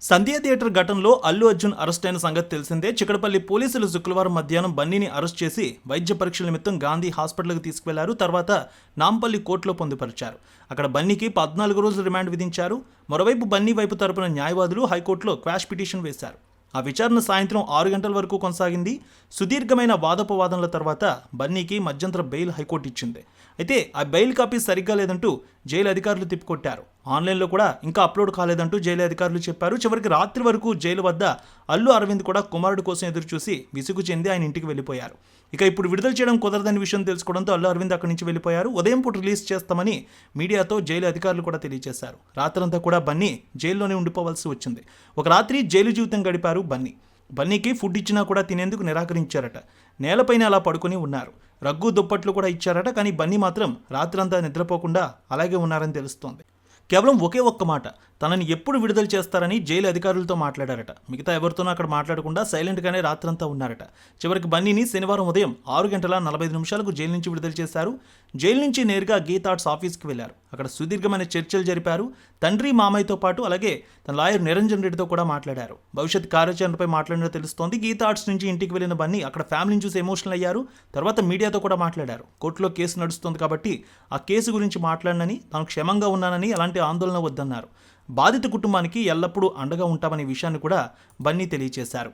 సంధ్యా theatre ఘటనలో Allu Arjun arrest అయిన సంగతి తెలిసిందే. చిక్కడపల్లి పోలీసులు శుక్రవారం మధ్యాహ్నం బన్నీని అరెస్ట్ చేసి వైద్య పరీక్షల నిమిత్తం గాంధీ హాస్పిటల్కి తీసుకువెళ్ళారు. తర్వాత నాంపల్లి కోర్టులో పొందుపరిచారు. అక్కడ బన్నీకి పద్నాలుగు రోజులు రిమాండ్ విధించారు. మరోవైపు బన్నీ వైపు తరపున న్యాయవాదులు హైకోర్టులో క్వాష్ పిటిషన్ వేశారు. ఆ విచారణ సాయంత్రం ఆరు గంటల వరకు కొనసాగింది. సుదీర్ఘమైన వాదోపవాదనల తర్వాత బన్నీకి మధ్యంతర బెయిల్ హైకోర్టు ఇచ్చింది. అయితే ఆ బెయిల్ కాపీ సరిగ్గా లేదంటూ జైలు అధికారులు తిప్పికొట్టారు. ఆన్లైన్లో కూడా ఇంకా అప్లోడ్ కాలేదంటూ జైలు అధికారులు చెప్పారు. చివరికి రాత్రి వరకు జైలు వద్ద అల్లు అరవింద్ కూడా కుమారుడు కోసం ఎదురు చూసి విసుగు చెంది ఆయన ఇంటికి వెళ్ళిపోయారు. ఇక ఇప్పుడు విడుదల చేయడం కుదరదని విషయం తెలుసుకోవడంతో అల్లు అరవింద్ అక్కడి నుంచి వెళ్ళిపోయారు. ఉదయం పూట రిలీజ్ చేస్తామని మీడియాతో జైలు అధికారులు కూడా తెలియజేశారు. రాత్రంతా కూడా బన్నీ జైల్లోనే ఉండిపోవాల్సి వచ్చింది. ఒక రాత్రి జైలు జీవితం గడిపారు బన్నీ. బన్నీకి ఫుడ్ ఇచ్చినా కూడా తినేందుకు నిరాకరించారట. నేలపైన అలా పడుకొని ఉన్నారు. రగ్గు దుప్పట్లు కూడా ఇచ్చారట కానీ బన్నీ మాత్రం రాత్రంతా నిద్రపోకుండా అలాగే ఉన్నారని తెలుస్తోంది. కేవలం ఒకే ఒక్క మాట తనని ఎప్పుడు విడుదల చేస్తారని జైలు అధికారులతో మాట్లాడారట. మిగతా ఎవరితోనూ అక్కడ మాట్లాడకుండా సైలెంట్గానే రాత్రంతా ఉన్నారట. చివరికి బన్నీని శనివారం ఉదయం ఆరు గంటల నలభై నిమిషాలకు జైలు నుంచి విడుదల చేశారు. జైలు నుంచి నేరుగా గీతాట్స్ ఆఫీస్కి వెళ్ళారు అక్కడ సుదీర్ఘమైన చర్చలు జరిపారు. తండ్రి మామయ్యతో పాటు అలాగే తన లాయర్ నిరంజన్ రెడ్డితో కూడా మాట్లాడారు. భవిష్యత్ కార్యాచరణపై మాట్లాడిన తెలుస్తోంది. గీతాట్స్ నుంచి ఇంటికి వెళ్ళిన బన్నీ అక్కడ ఫ్యామిలీని చూసి ఎమోషనల్ అయ్యారు. తర్వాత మీడియాతో కూడా మాట్లాడారు. కోర్టులో కేసు నడుస్తుంది కాబట్టి ఆ కేసు గురించి మాట్లాడనని తాను క్షేమంగా ఉన్నానని అలాంటి ఆందోళన వద్దన్నారు. బాధిత కుటుంబానికి ఎల్లప్పుడూ అండగా ఉంటామనే విషయాన్ని కూడా బన్నీ తెలియజేశారు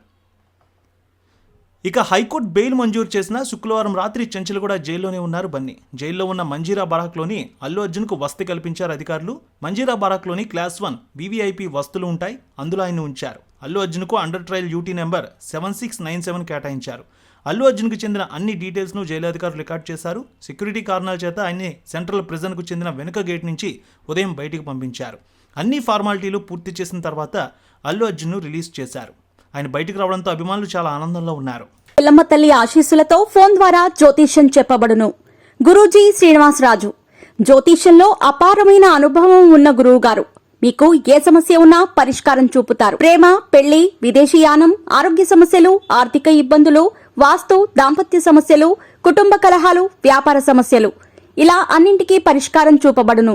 ఇక హైకోర్టు బెయిల్ మంజూరు చేసిన శుక్రవారం రాత్రి చెంచలగూడ జైల్లోనే ఉన్నారు బన్నీ. జైల్లో ఉన్న మంజీరా బారాక్లోని అల్లు అర్జున్కు వసతి కల్పించారు అధికారులు. మంజీరా బారాక్లోని క్లాస్ వన్ వీవీఐపీ వస్తువులు ఉంటాయి అందులో ఆయన ఉంచారు. Allu అర్జున్కు under trial UT number seven six nine seven కేటాయించారు. అల్లు అర్జున్కు చెందిన అన్ని డీటెయిల్స్ను జైలు అధికారులు రికార్డ్ చేశారు. సెక్యూరిటీ కారణాల చేత ఆయన్ని సెంట్రల్ ప్రిజన్కు చెందిన వెనుక గేట్ నుంచి ఉదయం బయటికి పంపించారు. అన్ని ఫార్మాలిటీలు పూర్తి చేసిన తర్వాత అల్లు అర్జున్ను రిలీజ్ చేశారు. ఆయన బయటకు రావడంతో అభిమానులు చాలా ఆనందంలో ఉన్నారు. పిల్లమ్మ తల్లి ఆశీస్సులతో ఫోన్ ద్వారా జ్యోతిష్యం చెప్పబడును. గురూజీ శ్రీనివాసరాజు. జ్యోతిష్యంలో అపారమైన అనుభవం ఉన్న గురువు గారు మీకు ఏ సమస్య ఉన్నా పరిష్కారం చూపుతారు. ప్రేమ పెళ్ళి విదేశీయానం ఆరోగ్య సమస్యలు ఆర్థిక ఇబ్బందులు వాస్తు దాంపత్య సమస్యలు కుటుంబ కలహాలు వ్యాపార సమస్యలు. ఇలా అన్నింటికీ పరిష్కారం చూపబడును.